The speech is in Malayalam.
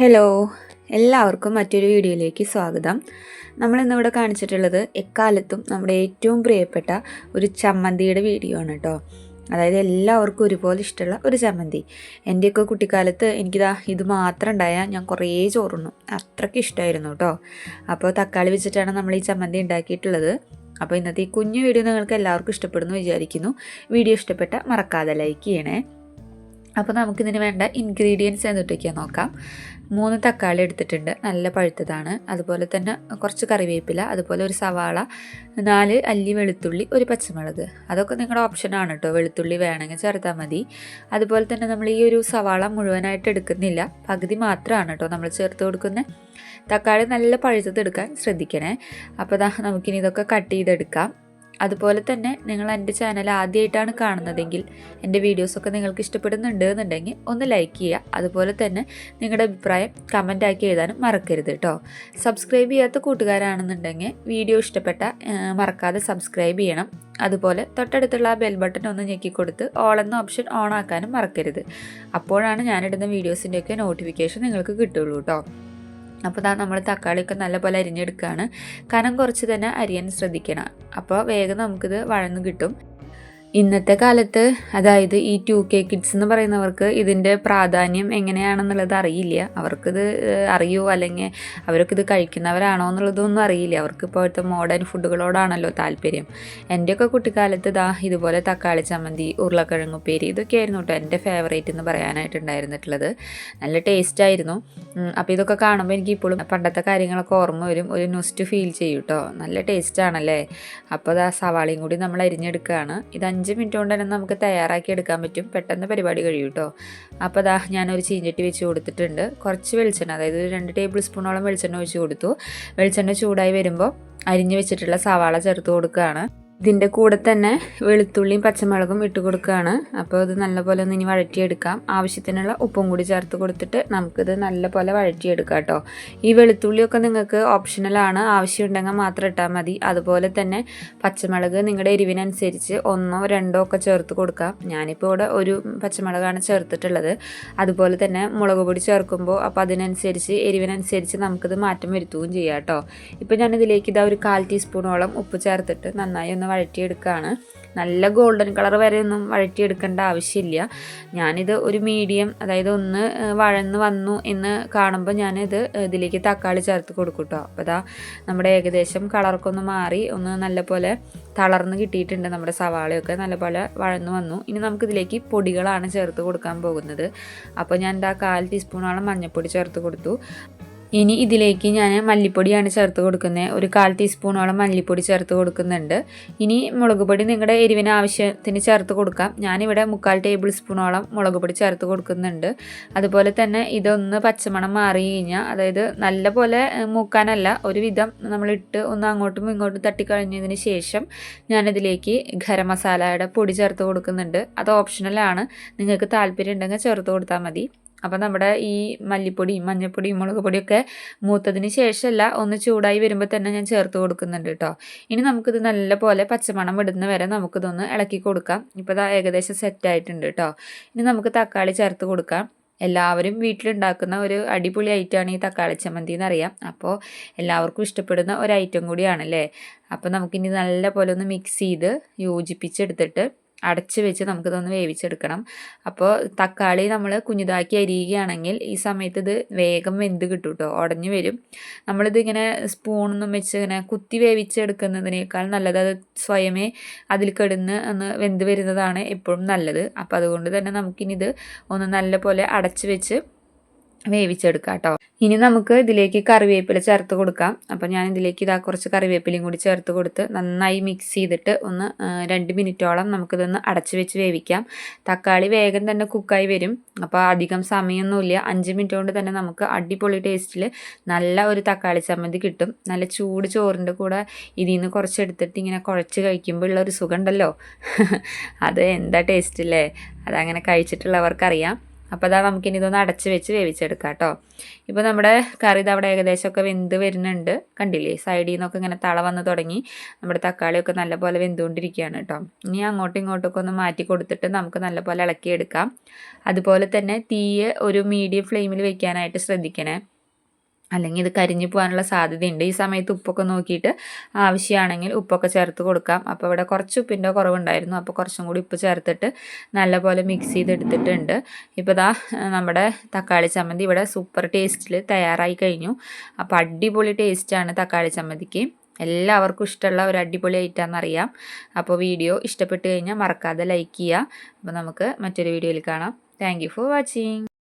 ഹലോ എല്ലാവർക്കും മറ്റൊരു വീഡിയോയിലേക്ക് സ്വാഗതം. നമ്മൾ ഇന്നിവിടെ കാണിച്ചിട്ടുള്ളത് എക്കാലത്തും നമ്മുടെ ഏറ്റവും പ്രിയപ്പെട്ട ഒരു ചമ്മന്തിയുടെ വീഡിയോ ആണ് കേട്ടോ അതായത് എല്ലാവർക്കും ഒരുപോലെ ഇഷ്ടമുള്ള ഒരു ചമ്മന്തി. എന്റെയൊക്കെ കുട്ടിക്കാലത്ത് എനിക്കിതാ ഇത് മാത്രം ഉണ്ടായാൽ ഞാൻ കുറേ ചോറുണ്ണു. അത്രയ്ക്ക് ഇഷ്ടമായിരുന്നു കേട്ടോ അപ്പോൾ തക്കാളി വെച്ചിട്ടാണ് നമ്മൾ ഈ ചമ്മന്തി ഉണ്ടാക്കിയിട്ടുള്ളത്. അപ്പോൾ ഇന്നത്തെ ഈ കുഞ്ഞു വീഡിയോ നിങ്ങൾക്ക് എല്ലാവർക്കും ഇഷ്ടപ്പെടുന്നു വിചാരിക്കുന്നു. വീഡിയോ ഇഷ്ടപ്പെട്ട മറക്കാതെ ലൈക്ക് ചെയ്യണേ. അപ്പോൾ നമുക്കിതിന് വേണ്ട ഇൻഗ്രീഡിയൻസ് എന്തൊക്കെയാണ് നോക്കാം. മൂന്ന് തക്കാളി എടുത്തിട്ടുണ്ട്. നല്ല പഴുത്തതാണ്. അതുപോലെ തന്നെ കുറച്ച് കറിവേപ്പില അതുപോലെ ഒരു സവാള നാല് അല്ലി വെളുത്തുള്ളി ഒരു പച്ചമുളക്. അതൊക്കെ നിങ്ങളുടെ ഓപ്ഷനാണ് കേട്ടോ വെളുത്തുള്ളി വേണമെങ്കിൽ ചേർത്താൽ മതി. അതുപോലെ തന്നെ നമ്മൾ ഈ ഒരു സവാള മുഴുവനായിട്ട് എടുക്കുന്നില്ല. പകുതി മാത്രമാണ് കേട്ടോ നമ്മൾ ചേർത്ത് കൊടുക്കുന്നത് തക്കാളി നല്ല പഴുത്തത് എടുക്കാൻ ശ്രദ്ധിക്കണേ. അപ്പോൾ നമുക്കിനി ഇതൊക്കെ കട്ട് ചെയ്തെടുക്കാം. അതുപോലെ തന്നെ നിങ്ങൾ എന്റെ ചാനൽ ആദ്യമായിട്ടാണ് കാണുന്നതെങ്കിൽ എന്റെ വീഡിയോസൊക്കെ നിങ്ങൾക്ക് ഇഷ്ടപ്പെടുന്നുണ്ട് എന്നുണ്ടെങ്കിൽ ഒന്ന് ലൈക്ക് ചെയ്യുക. അതുപോലെ തന്നെ നിങ്ങളുടെ അഭിപ്രായം കമന്റ് ആക്കി എഴുതാനും മറക്കരുത് കേട്ടോ സബ്സ്ക്രൈബ് ചെയ്യാത്ത കൂട്ടുകാരാണെന്നുണ്ടെങ്കിൽ വീഡിയോ ഇഷ്ടപ്പെട്ട മറക്കാതെ സബ്സ്ക്രൈബ് ചെയ്യണം. അതുപോലെ തൊട്ടടുത്തുള്ള ആ ബെൽ ബട്ടൺ ഒന്ന് ഞെക്കിക്കൊടുത്ത് ഓൾ എന്ന ഓപ്ഷൻ ഓൺ ആക്കാനും മറക്കരുത്. അപ്പോഴാണ് ഞാനിടുന്ന വീഡിയോസിന്റെയൊക്കെ നോട്ടിഫിക്കേഷൻ നിങ്ങൾക്ക് കിട്ടുള്ളൂ കേട്ടോ അപ്പോൾ ഇതാ നമ്മൾ തക്കാളിയൊക്കെ നല്ലപോലെ അരിഞ്ഞെടുക്കുകയാണ് കനം കുറച്ച് തന്നെ അരിയാൻ ശ്രദ്ധിക്കണം. അപ്പോൾ വേഗം നമുക്കിത് വഴന്നു കിട്ടും. ഇന്നത്തെ കാലത്ത് അതായത് ഈ ടു കെ കിഡ്സ് എന്ന് പറയുന്നവർക്ക് ഇതിന്റെ പ്രാധാന്യം എങ്ങനെയാണെന്നുള്ളത് അറിയില്ല. അവർക്കിത് അറിയോ? അല്ലെങ്കിൽ അവരൊക്കെ ഇത് കഴിക്കുന്നവരാണോ എന്നുള്ളതൊന്നും അറിയില്ല. അവർക്ക് ഇപ്പോഴത്തെ മോഡേൺ ഫുഡുകളോടാണല്ലോ താല്പര്യം. എന്റെയൊക്കെ കുട്ടിക്കാലത്ത് ഇതാ ഇതുപോലെ തക്കാളി ചമ്മന്തി ഉരുളക്കിഴങ്ങ് ഉപ്പേരി ഇതൊക്കെ ആയിരുന്നു കേട്ടോ എന്റെ ഫേവറേറ്റ് എന്ന് പറയാനായിട്ടുണ്ടായിരുന്നിട്ടുള്ളത്. നല്ല ടേസ്റ്റ് ആയിരുന്നു. അപ്പോൾ ഇതൊക്കെ കാണുമ്പോൾ എനിക്ക് ഇപ്പോഴും പണ്ടത്തെ കാര്യങ്ങളൊക്കെ ഓർമ്മ വരും. ഒരു നൊസ്റ്റ് ഫീൽ ചെയ്യും കേട്ടോ. നല്ല ടേസ്റ്റ് ആണല്ലേ? അപ്പോൾ അത് ആ സവാളയും കൂടി നമ്മൾ അരിഞ്ഞെടുക്കുകയാണ് ഇത് അഞ്ച് മിനിറ്റ് കൊണ്ട് തന്നെ നമുക്ക് തയ്യാറാക്കി എടുക്കാൻ പറ്റും. പെട്ടെന്ന് പരിപാടി കഴിയും കേട്ടോ അപ്പോൾ അതാ ഞാനൊരു ചീഞ്ചട്ടി വെച്ച് കൊടുത്തിട്ടുണ്ട്. കുറച്ച് വെളിച്ചെണ്ണ അതായത് ഒരു രണ്ട് ടേബിൾ സ്പൂണോളം വെളിച്ചെണ്ണ ഒഴിച്ച് കൊടുത്തു. വെളിച്ചെണ്ണ ചൂടായി വരുമ്പോൾ അരിഞ്ഞു വെച്ചിട്ടുള്ള സവാള ചേർത്ത് കൊടുക്കുകയാണ്. ഇതിന്റെ കൂടെ തന്നെ വെളുത്തുള്ളിയും പച്ചമുളകും ഇട്ട് കൊടുക്കുകയാണ്. അപ്പോൾ ഇത് നല്ലപോലെ ഒന്ന് ഇനി വഴറ്റിയെടുക്കാം. ആവശ്യത്തിനുള്ള ഉപ്പും കൂടി ചേർത്ത് കൊടുത്തിട്ട് നമുക്കിത് നല്ലപോലെ വഴറ്റിയെടുക്കാം കേട്ടോ. ഈ വെളുത്തുള്ളിയൊക്കെ നിങ്ങൾക്ക് ഓപ്ഷണലാണ് ആവശ്യമുണ്ടെങ്കിൽ മാത്രം ഇട്ടാൽ മതി. അതുപോലെ തന്നെ പച്ചമുളക് നിങ്ങളുടെ എരിവിനനുസരിച്ച് ഒന്നോ രണ്ടോ ഒക്കെ ചേർത്ത് കൊടുക്കാം. ഞാനിപ്പോൾ ഇവിടെ ഒരു പച്ചമുളകാണ് ചേർത്തിട്ടുള്ളത്. അതുപോലെ തന്നെ മുളക് പൊടി ചേർക്കുമ്പോൾ അപ്പോൾ അതിനനുസരിച്ച് എരിവിനനുസരിച്ച് നമുക്കിത് മാറ്റം വരുത്തുകയും ചെയ്യാം കേട്ടോ. ഇപ്പോൾ ഞാനിതിലേക്ക് ഇതാ ഒരു കാൽ ടീസ്പൂണോളം ഉപ്പ് ചേർത്തിട്ട് നന്നായി ഒന്ന് വഴറ്റിയെടുക്കുകയാണ്. നല്ല ഗോൾഡൻ കളർ വരെ ഒന്നും വഴറ്റിയെടുക്കേണ്ട ആവശ്യമില്ല. ഞാനിത് ഒരു മീഡിയം അതായത് ഒന്ന് വഴന്ന് വന്നു എന്ന് കാണുമ്പോൾ ഞാനിത് ഇതിലേക്ക് തക്കാളി ചേർത്ത് കൊടുക്കും കേട്ടോ അപ്പോൾ അതാ നമ്മുടെ ഏകദേശം കളറൊക്കെ ഒന്ന് മാറി ഒന്ന് നല്ലപോലെ തളർന്ന് കിട്ടിയിട്ടുണ്ട് നമ്മുടെ സവാളയൊക്കെ നല്ലപോലെ വഴന്ന് വന്നു. ഇനി നമുക്കിതിലേക്ക് പൊടികളാണ് ചേർത്ത് കൊടുക്കാൻ പോകുന്നത്. അപ്പോൾ ഞാൻ എന്താ കാൽ ടീസ്പൂണോളം മഞ്ഞൾപ്പൊടി ചേർത്ത് കൊടുത്തു. ഇനി ഇതിലേക്ക് ഞാൻ മല്ലിപ്പൊടിയാണ് ചേർത്ത് കൊടുക്കുന്നത്. ഒരു കാൽ ടീസ്പൂണോളം മല്ലിപ്പൊടി ചേർത്ത് കൊടുക്കുന്നുണ്ട്. ഇനി മുളക് പൊടി നിങ്ങളുടെ എരിവിന് ആവശ്യത്തിന് ചേർത്ത് കൊടുക്കാം. ഞാനിവിടെ മുക്കാൽ ടേബിൾ സ്പൂണോളം മുളക് പൊടി ചേർത്ത് കൊടുക്കുന്നുണ്ട്. അതുപോലെ തന്നെ ഇതൊന്ന് പച്ചമണം മാറി കഴിഞ്ഞാൽ അതായത് നല്ല പോലെ മൂക്കാനല്ല ഒരുവിധം നമ്മളിട്ട് ഒന്ന് അങ്ങോട്ടും ഇങ്ങോട്ടും തട്ടിക്കഴിഞ്ഞതിന് ശേഷം ഞാനിതിലേക്ക് ഗരം മസാലയുടെ പൊടി ചേർത്ത് കൊടുക്കുന്നുണ്ട്. അത് ഓപ്ഷണലാണ്. നിങ്ങൾക്ക് താല്പര്യം ഉണ്ടെങ്കിൽ ചേർത്ത് കൊടുത്താൽ മതി. അപ്പോൾ നമ്മുടെ ഈ മല്ലിപ്പൊടിയും മഞ്ഞൾപ്പൊടിയും മുളക് പൊടിയൊക്കെ മൂത്തതിന് ശേഷമല്ല ഒന്ന് ചൂടായി വരുമ്പോൾ തന്നെ ഞാൻ ചേർത്ത് കൊടുക്കുന്നുണ്ട് കേട്ടോ ഇനി നമുക്കിത് നല്ല പോലെ പച്ചമണം വിടുന്ന വരെ നമുക്കിതൊന്ന് ഇളക്കി കൊടുക്കാം. ഇപ്പോൾ ഇത് ഏകദേശം സെറ്റായിട്ടുണ്ട് കേട്ടോ ഇനി നമുക്ക് തക്കാളി ചേർത്ത് കൊടുക്കാം. എല്ലാവരും വീട്ടിലുണ്ടാക്കുന്ന ഒരു അടിപൊളി ഐറ്റമാണ് ഈ തക്കാളി ചമ്മന്തി എന്നറിയാം. അപ്പോൾ എല്ലാവർക്കും ഇഷ്ടപ്പെടുന്ന ഒരു ഐറ്റം കൂടിയാണല്ലേ? അപ്പോൾ നമുക്കിനി നല്ല പോലെ ഒന്ന് മിക്സ് ചെയ്ത് യോജിപ്പിച്ചെടുത്തിട്ട് അടച്ച് വെച്ച് നമുക്കിതൊന്ന് വേവിച്ചെടുക്കണം. അപ്പോൾ തക്കാളി നമ്മൾ കുഞ്ഞിതാക്കി അരിയുകയാണെങ്കിൽ ഈ സമയത്ത് ഇത് വേഗം വെന്ത് കിട്ടും കേട്ടോ ഉടഞ്ഞു വരും. നമ്മളിത് ഇങ്ങനെ സ്പൂണൊന്നും വെച്ച് ഇങ്ങനെ കുത്തി വേവിച്ചെടുക്കുന്നതിനേക്കാൾ നല്ലത് അത് സ്വയമേ അതിൽ കിടന്ന് ഒന്ന് വെന്ത് വരുന്നതാണ് എപ്പോഴും നല്ലത്. അപ്പോൾ അതുകൊണ്ട് തന്നെ നമുക്കിനി ഇത് ഒന്ന് നല്ല പോലെ അടച്ച് വെച്ച് വേവിച്ചെടുക്കാം കേട്ടോ ഇനി നമുക്ക് ഇതിലേക്ക് കറിവേപ്പില ചേർത്ത് കൊടുക്കാം. അപ്പോൾ ഞാൻ ഇതിലേക്ക് ഇതാ കുറച്ച് കറിവേപ്പിലയും കൂടി ചേർത്ത് കൊടുത്ത് നന്നായി മിക്സ് ചെയ്തിട്ട് ഒന്ന് രണ്ട് മിനിറ്റോളം നമുക്കിതൊന്ന് അടച്ചു വെച്ച് വേവിക്കാം. തക്കാളി വേഗം തന്നെ കുക്കായി വരും. അപ്പോൾ അധികം സമയമൊന്നുമില്ല. അഞ്ച് മിനിറ്റ് കൊണ്ട് തന്നെ നമുക്ക് അടിപൊളി ടേസ്റ്റിൽ നല്ല ഒരു തക്കാളി ചമ്മന്തി കിട്ടും. നല്ല ചൂട് ചോറിന്റെ കൂടെ ഇതിൽ നിന്ന് കുറച്ചെടുത്തിട്ട് ഇങ്ങനെ കുഴച്ച് കഴിക്കുമ്പോൾ ഉള്ള ഒരു സുഖം ഉണ്ടല്ലോ. അത് എന്താ ടേസ്റ്റ് അല്ലേ അതങ്ങനെ കഴിച്ചിട്ടുള്ളവർക്കറിയാം. അപ്പോൾ അതാ നമുക്കിനി ഇതൊന്ന് അടച്ച് വെച്ച് വേവിച്ചെടുക്കാം കേട്ടോ. ഇപ്പോൾ നമ്മുടെ കറി ഇത് അവിടെ ഏകദേശമൊക്കെ വെന്ത് വരുന്നുണ്ട്. കണ്ടില്ലേ? സൈഡിൽ നിന്നൊക്കെ ഇങ്ങനെ തള വന്ന് തുടങ്ങി. നമ്മുടെ തക്കാളിയൊക്കെ നല്ലപോലെ വെന്തുകൊണ്ടിരിക്കുകയാണ് കേട്ടോ. ഇനി അങ്ങോട്ടും ഇങ്ങോട്ടൊക്കെ ഒന്ന് മാറ്റി കൊടുത്തിട്ട് നമുക്ക് നല്ലപോലെ ഇളക്കിയെടുക്കാം. അതുപോലെ തന്നെ തീയെ ഒരു മീഡിയം ഫ്ലെയിമിൽ വെക്കാനായിട്ട് ശ്രദ്ധിക്കണേ. അല്ലെങ്കിൽ ഇത് കരിഞ്ഞു പോകാനുള്ള സാധ്യതയുണ്ട്. ഈ സമയത്ത് ഉപ്പൊക്കെ നോക്കിയിട്ട് ആവശ്യമാണെങ്കിൽ ഉപ്പൊക്കെ ചേർത്ത് കൊടുക്കാം. അപ്പോൾ ഇവിടെ കുറച്ച് ഉപ്പിന്റെ കുറവുണ്ടായിരുന്നു. അപ്പോൾ കുറച്ചും കൂടി ഉപ്പ് ചേർത്തിട്ട് നല്ലപോലെ മിക്സ് ചെയ്തെടുത്തിട്ടുണ്ട്. ഇപ്പോൾ ഇതാ നമ്മുടെ തക്കാളി ചമ്മന്തി ഇവിടെ സൂപ്പർ ടേസ്റ്റിൽ തയ്യാറായി കഴിഞ്ഞു. അപ്പോൾ അടിപൊളി ടേസ്റ്റാണ് തക്കാളി ചമ്മന്തിക്ക്. എല്ലാവർക്കും ഇഷ്ടമുള്ള ഒരു അടിപൊളി ഐറ്റാണെന്നറിയാം അപ്പോൾ വീഡിയോ ഇഷ്ടപ്പെട്ട് കഴിഞ്ഞാൽ മറക്കാതെ ലൈക്ക് ചെയ്യുക. അപ്പോൾ നമുക്ക് മറ്റൊരു വീഡിയോയിൽ കാണാം. Thank for watching